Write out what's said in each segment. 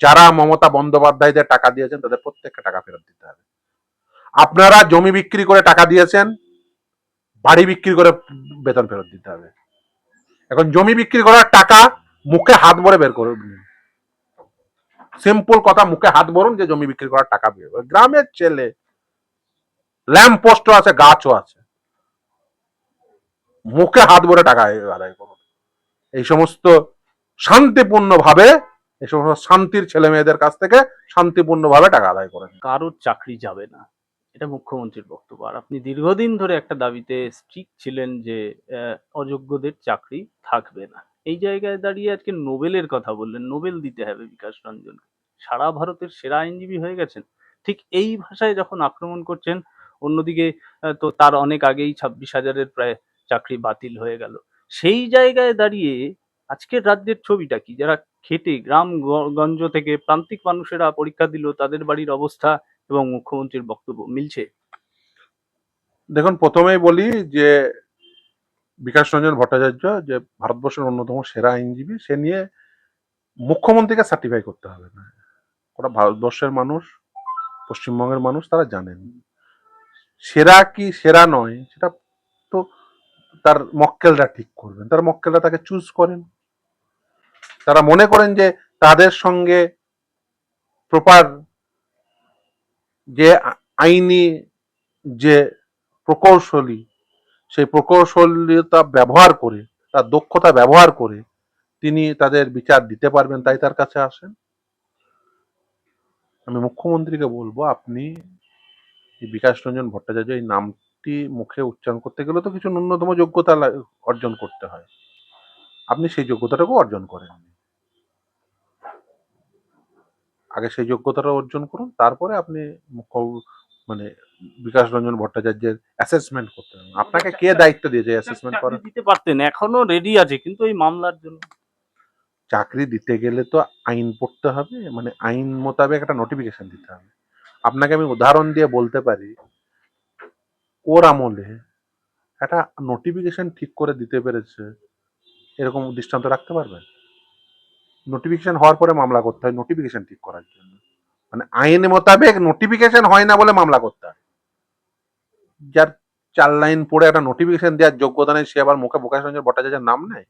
যারা মমতা বন্দ্যোপাধ্যায়দের টাকা দিয়েছেন, তাদের প্রত্যেককে টাকা ফেরত দিতে হবে। আপনারা জমি বিক্রি করে টাকা দিয়েছেন, বাড়ি বিক্রি করে বেতন ফেরত দিতে হবে। এখন জমি বিক্রি করার টাকা মুখে হাত ভরে বের করে সিম্পল কথা, মুখে হাত ভরুন যে জমি বিক্রি করার টাকা বের করে। গ্রামের ছেলে ল্যাম্প পোস্টও আছে, গাছও আছে। মুখে হাত ভরে টাকা আদায় করুন। এই সমস্ত শান্তিপূর্ণ ভাবে এই সমস্ত শান্তির ছেলে মেয়েদের কাছ থেকে শান্তিপূর্ণ ভাবে টাকা আদায় করেন কারোর চাকরি যাবে না। এটা মুখ্যমন্ত্রীর বক্তব্য। আর আপনি দীর্ঘদিন ধরে একটা দাবিতে স্ট্রিক ছিলেন যে অযোগ্যদের চাকরি থাকবে না। এই জায়গায় দাঁড়িয়ে আজকে নোবেলের কথা বললেন। নোবেল দিতে হবে বিকাশ রঞ্জনকে। সারা ভারতের সেরা আইনজীবী হয়ে গেছেন। ঠিক এই ভাষায় যখন আক্রমণ করছেন, অন্যদিকে তো তার অনেক আগেই ছাব্বিশ হাজারের প্রায় চাকরি বাতিল হয়ে গেল। সেই জায়গায় দাঁড়িয়ে আজকের রাজ্যের ছবিটা কি? যারা খেটে গ্রাম গঞ্জ থেকে প্রান্তিক মানুষেরা পরীক্ষা দিল তাদের বাড়ির অবস্থা এবং মুখ্যমন্ত্রীর বক্তব্য মিলছে। দেখুন, প্রথমেই বলি যে বিকাশ রঞ্জন ভট্টাচার্য যে ভারতবর্ষের অন্যতম সেরা আইনজীবী, সে নিয়ে মুখ্যমন্ত্রীকে সার্টিফাই করতে হবে না। ওরা ভারতবর্ষের মানুষ, পশ্চিমবঙ্গের মানুষ, তারা জানেন। সেরা কি, সেরা নয়, সেটা তো তার মক্কেলরা ঠিক করবেন। তার মক্কেলরা তাকে চুজ করেন। তারা মনে করেন যে তাদের সঙ্গে প্রপার যে আইনি যে প্রকৌশলী, সেই প্রকৌশলীতা ব্যবহার করে, তার দক্ষতা ব্যবহার করে তিনি তাদের বিচার দিতে পারবেন তাই তার কাছে আসেন। আমি মুখ্যমন্ত্রীকে বলব, আপনি বিকাশ রঞ্জন ভট্টাচার্য এই নামটি মুখে উচ্চারণ করতে গেলে তো কিছু ন্যূনতম যোগ্যতা অর্জন করতে হয়। আপনি সেই যোগ্যতাটাকে অর্জন করেন। আগে সেই যোগ্যতাটা অর্জন করুন তারপরে আপনি মুখ্য মানে বিকাশ রঞ্জন ভট্টাচার্যের অ্যাসেসমেন্ট করতে হবে। আপনাকে কে দায়িত্ব দিয়েছে অ্যাসেসমেন্ট করার দিতে পারতেন এখনও রেডি আছে কিন্তু এই মামলার জন্য। চাকরি দিতে গেলে তো আইন পড়তে হবে মানে আইন মোতাবেক একটা নোটিফিকেশন দিতে হবে। আপনাকে আমি উদাহরণ দিয়ে বলতে পারি ওর আমলে একটা নোটিফিকেশন ঠিক করে দিতে পেরেছে এরকম দৃষ্টান্ত রাখতে পারবেন? নোটিফিকেশন হওয়ার পরে মামলা করতে হয় নোটিফিকেশন ঠিক করার জন্য। মানে আইন মোতাবেক নোটিফিকেশন হয় না বলে মামলা করতে হয়। যার চার লাইন পড়ে একটা নোটিফিকেশন দেওয়ার যোগ্যতা নেই, সে আবার মুখে প্রকাশ রঞ্জন ভট্টাচার্যের নাম নেয়?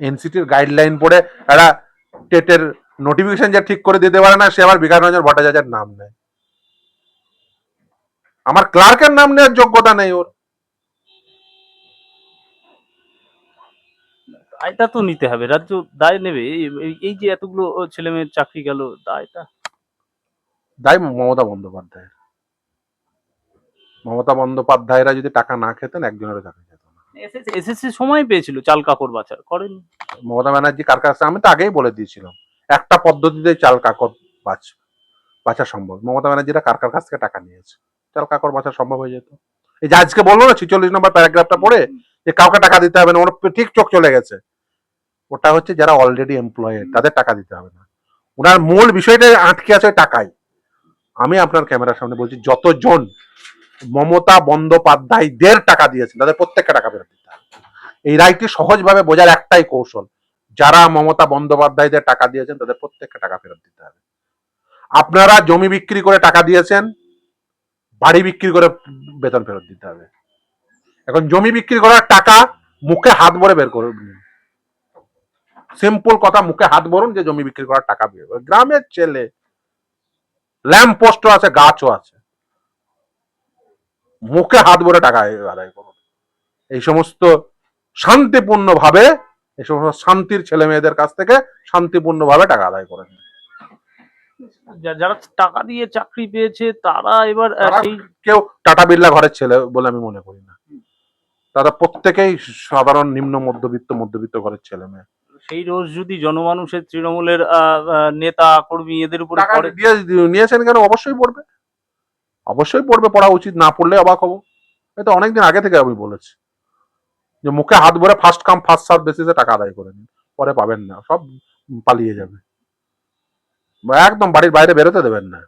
এনসিটির গাইডলাইন পড়ে একটা টেটের নোটিফিকেশন যা ঠিক করে দিতে পারে না, সে আবার বিকাশ রঞ্জন ভট্টাচার্যের নাম নেয়। আমার ক্লার্কের নাম নেওয়ার যোগ্যতা নেই ওর। দায়টা তো নিতে হবে রাজ্য দায় নেবে। এই- যে এতগুলো ছেলে মেয়ের চাকরি গেল দায়টা? দায় মমতা বন্দ্যোপাধ্যায় মমতা বন্দ্যোপাধ্যায়রা যদি টাকা না খেতেন একজনেরও চাকরি যেত না। এসএসসি সময় পেয়েছিল চাল কাপড় বাছার করেন। মমতা ব্যানার্জি কার কাছে আমি তো আগেই বলে দিয়েছিলাম একটা পদ্ধতিতে চাল কাকর বাঁচ বাঁচা সম্ভব। মমতা ব্যানার্জিরা কার কার কাছ থেকে টাকা নিয়েছে? চাল কাকর বাঁচা সম্ভব হয়ে যেত। এই যে আজকে বলল না ছিচল্লিশ নম্বর প্যারাগ্রাফটা পড়ে যে কাউকে টাকা দিতে হবে না ওর ঠিক চোখ চলে গেছে। ওটা হচ্ছে যারা অলরেডি এমপ্লয়েড তাদের টাকা দিতে হবে না। ওনার মূল বিষয়টা আটকে আছে টাকায়। আমি আপনার ক্যামেরার সামনে বলছি, যতজন মমতা বন্দ্যোপাধ্যায়দের টাকা দিয়েছেন, তাদের প্রত্যেককে টাকা ফেরত দিতে হবে। এই রায়টি সহজভাবে বোঝার একটাই কৌশল, যারা মমতা বন্দ্যোপাধ্যায়দের টাকা দিয়েছেন, তাদের প্রত্যেককে টাকা ফেরত দিতে হবে। আপনারা জমি বিক্রি করে টাকা দিয়েছেন, বাড়ি বিক্রি করে বেতন ফেরত দিতে হবে। এখন জমি বিক্রি করার টাকা মুখে হাত ভরে বের করে সিম্পল কথা মুখে হাত ভরুন যে জমি বিক্রি করার টাকা বের। গ্রামের ছেলে ল্যাম্প পোস্টও আছে গাছও আছে। মুখে হাত ভরে টাকা আদায় করুন। এই সমস্ত শান্তিপূর্ণ ভাবে এই সমস্ত শান্তির ছেলে মেয়েদের কাছ থেকে শান্তিপূর্ণ ভাবে টাকা আদায় করেন যারা টাকা দিয়ে চাকরি পেয়েছে তারা এবার কেউ টাটা বিড়লা ঘরের ছেলে বলে আমি মনে করি না। তারা প্রত্যেকেই সাধারণ নিম্ন মধ্যবিত্ত মধ্যবিত্ত ঘরের ছেলে মেয়ে। সেই রোজ যদি জনমানুষের তৃণমূলের নেতা কর্মী এদের উপরে পড়ে নিয়েছেন কেন? অবশ্যই পড়বে। অবশ্যই পড়বে পড়া উচিত। না পড়লে অবাক হব। এটা অনেকদিন আগে থেকে আমি বলেছি। যে মুখে হাত ভরে ফার্স্ট কাম ফার্স্ট সার্ভ বেসিসে টাকা আদায় করে নিন। পরে পাবেন না। সব পালিয়ে যাবে। একদম বাড়ির বাইরে বেরোতে দেবেন না।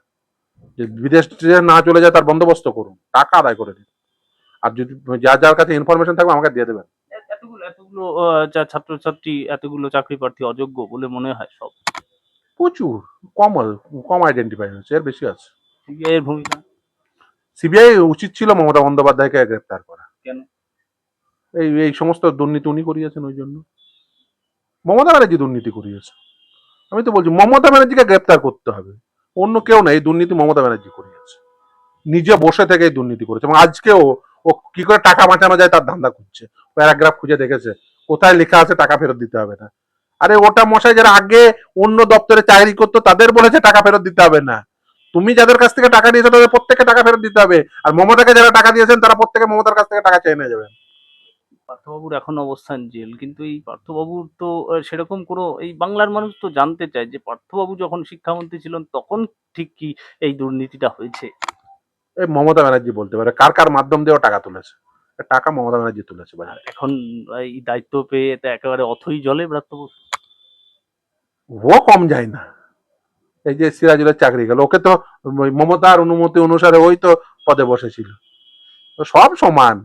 যে বিদেশ না চলে যায় তার বন্দোবস্ত করুন। টাকা আদায় করে দিন আর যদি যার যার কাছে ইনফরমেশন থাকবে আমাকে দিয়ে দেবেন। এতগুলো এতগুলো ছাত্রছাত্রী এতগুলো চাকরি প্রার্থী অযোগ্য বলে মনে হয় সব। প্রচুর কম কম আইডেন্টিফাই হয়েছে এর বেশি আছে। সিবিআই এর ভূমিকা? সিবিআই উচিত ছিল মমতা বন্দ্যোপাধ্যায়কে গ্রেপ্তার করা। কেন? এই এই সমস্ত দুর্নীতি উনি করিয়েছেন ওই জন্য। মমতা ব্যানার্জি দুর্নীতি করিয়েছে। আমি তো বলছি মমতা ব্যানার্জিকে গ্রেপ্তার করতে হবে। অন্য কেউ না এই দুর্নীতি মমতা ব্যানার্জি করিয়েছে। নিজে বসে থেকে এই দুর্নীতি করেছে। এবং আজকেও ও কি করে টাকা বাঁচানো যায় তার ধান্দা খুঁজছে। প্যারাগ্রাফ খুঁজে দেখেছে। কোথায় লেখা আছে টাকা ফেরত দিতে হবে না। আরে ওটা মশাই যারা আগে অন্য দপ্তরে চাকরি করতো, তাদের বলেছে টাকা ফেরত দিতে হবে না। তুমি যাদের কাছ থেকে টাকা দিয়েছ তাদের প্রত্যেককে টাকা ফেরত দিতে হবে। আর মমতাকে যারা টাকা দিয়েছেন, তারা প্রত্যেকে মমতার কাছ থেকে টাকা চেয়ে নিয়ে যাবেন। পার্থবাবুর এখন অবস্থান জেল, কিন্তু এই পার্থবাবুর তো সেরকম কোনো, এই বাংলার মানুষ তো জানতে চায় যে পার্থবাবু যখন শিক্ষামন্ত্রী ছিলেন, তখন ঠিক কি এই দুর্নীতিটা হয়েছে? মমতা ব্যানার্জি বলতে পারে। কার কার মাধ্যম দিয়েও টাকা তুলেছে। টাকা মমতা ব্যানার্জি তুলেছে এখন এই দায়িত্ব পেয়ে তো একেবারে অথই জলে ব্রাত্য ও কম যায় না। এই যে সিরাজুলের চাকরি গেল ওকে তো মমতার অনুমতি অনুসারে ওই তো পদে বসেছিল। তো সব সমান।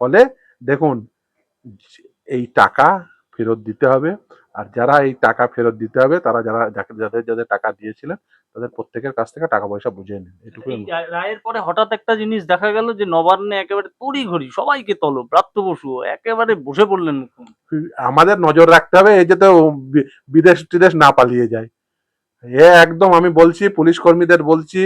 ফলে দেখুন এই টাকা ফেরত দিতে হবে। আর যারা এই টাকা ফেরত দিতে হবে তারা যারা যাদের যাদের টাকা দিয়েছিলেন তাদের প্রত্যেকের কাছ থেকে টাকা পয়সা বুঝে নিন এটুকু রায়ের পরে হঠাৎ একটা জিনিস দেখা গেল যে নবান্নে একেবারে তড়ি ঘড়ি সবাইকে তলো ব্রাত্য বসু একেবারে বসে পড়লেন আমাদের নজর রাখতে হবে এই যাতে বিদেশ টিদেশ না পালিয়ে যায়। এ একদম আমি বলছি পুলিশ কর্মীদের বলছি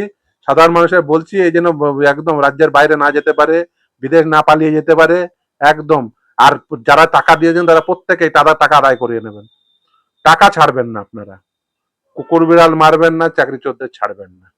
সাধারণ মানুষের বলছি এই যেন একদম রাজ্যের বাইরে না যেতে পারে বিদেশ না পালিয়ে যেতে পারে একদম। আর যারা টাকা দিয়েছেন তারা প্রত্যেকেই তারা টাকা আদায় করিয়ে নেবেন। টাকা ছাড়বেন না আপনারা। কুকুর বিড়াল মারবেন না চাকরি চোরদের ছাড়বেন না।